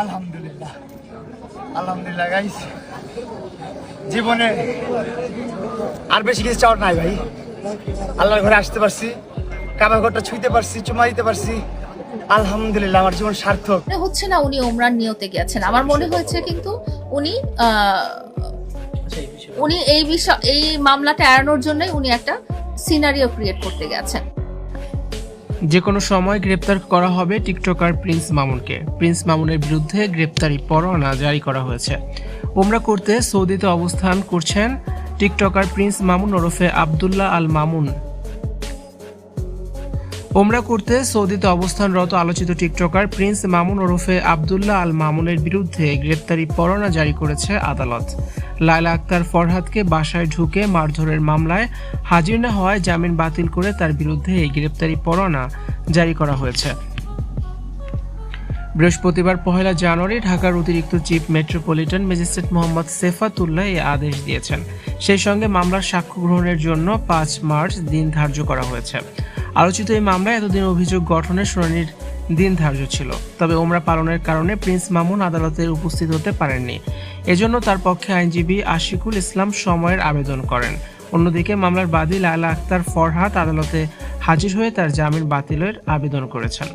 আলহামদুলিল্লাহ। আলহামদুলিল্লাহ গাইস জীবনে আর বেশি কিছু চাওয়ার নাই ভাই। আল্লাহর ঘরে আসতে পারছি কাবা ঘরটা ছুঁইতে পারছি, চুমা দিতে পারছি। আলহামদুলিল্লাহ, আমার জীবন সার্থক। হচ্ছে না উনি ওমরান নিয়তে গেছেন আমার মনে হয়েছে কিন্তু উনি উনি এই বিষয়, এই মামলাটা এড়ানোর জন্যই উনি একটা সিনারিও ক্রিয়েট করতে গেছেন। যে কোনো সময় গ্রেপ্তার করা হবে টিকটকার প্রিন্স মামুনকে। প্রিন্স মামুনের বিরুদ্ধে গ্রেপ্তারি পরোয়ানা জারি করা হয়েছে। ওমরা করতে সৌদিতে অবস্থান করছেন টিকটকার প্রিন্স মামুন ওরফে আবদুল্লাহ আল মামুন। ওমরা করতে সৌদিতে অবস্থানরত আলোচিত টিকটকার প্রিন্স মামুন ওরফে আবদুল্লাহ আল মামুনের বিরুদ্ধে গ্রেপ্তারি পরোয়ানা জারি করেছে আদালত। লায়লা আক্তার ফরহাদকে বাসায় ঢুকে মারধরের মামলায় হাজির না হওয়ায় জামিন বাতিল করে তার বিরুদ্ধে এই গ্রেপ্তারি পরোয়ানা জারি করা হয়েছে। বৃহস্পতিবার পহেলা জানুয়ারি ঢাকার অতিরিক্ত chief metropolitan magistrate Mohammad Sefatullah এই আদেশ দিয়েছেন। সেই সঙ্গে মামলার সাক্ষ্য গ্রহণের জন্য পাঁচ মার্চ দিন ধার্য করা হয়েছে। আলোচিত এই মামলায় এতদিন অভিযোগ গঠনের শুনানির দিন ধার্য ছিল। তবে ওমরা পালনের কারণে প্রিন্স মামুন আদালতে উপস্থিত হতে পারেননি। এজন্য তার পক্ষে আইনজীবী আশিকুল ইসলাম সময়ের আবেদন করেন। অন্যদিকে মামলার বাদী লায়লা আক্তার ফরহাদ আদালতে হাজির হয়ে তার জামিন বাতিলের আবেদন করেছেন।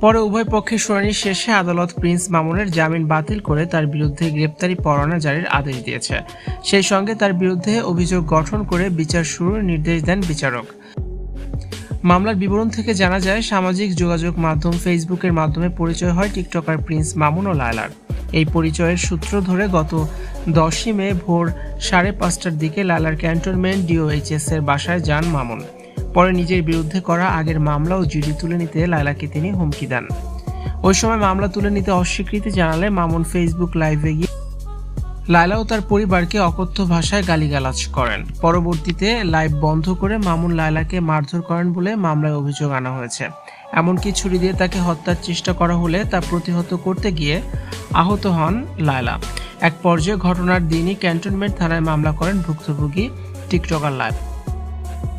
পরে উভয় পক্ষের শুনানি শেষে আদালত প্রিন্স মামুনের জামিন বাতিল করে তার বিরুদ্ধে গ্রেপ্তারি পরোয়ানা জারির আদেশ দিয়েছে। সেই সঙ্গে তার বিরুদ্ধে অভিযোগ গঠন করে বিচার শুরুর নির্দেশ দেন বিচারক। মামলার বিবরণ থেকে জানা যায়, সামাজিক যোগাযোগ মাধ্যম ফেসবুকের মাধ্যমে পরিচয় হয় টিকটকার প্রিন্স মামুন ও লায়লার। এই পরিচয়ের সূত্র ধরে গত দশই মে ভোর সাড়ে পাঁচটার দিকে লালার ক্যান্টনমেন্ট ডিওএইচএস এর বাসায় যান মামুন। পরে নিজের বিরুদ্ধে করা আগের মামলা ও জিডি তুলে নিতে লায়লাকে তিনি হুমকি দেন। ওই সময় মামলা তুলে নিতে অস্বীকৃতি জানালে মামুন ফেসবুক লাইভে গিয়ে লায়লা ও তার পরিবারকে অকথ্য ভাষায় গালিগালাজ করেন। পরবর্তীতে লাইভ বন্ধ করে মামুন লায়লাকে মারধর করেন বলে মামলায় অভিযোগ আনা হয়েছে। এমনকি ছুরি দিয়ে তাকে হত্যার চেষ্টা করা হলে তা প্রতিহত করতে গিয়ে আহত হন লায়লা। এক পর্যায়ে ঘটনার দিনই ক্যান্টনমেন্ট থানায় মামলা করেন ভুক্তভোগী টিকটকার লাইভ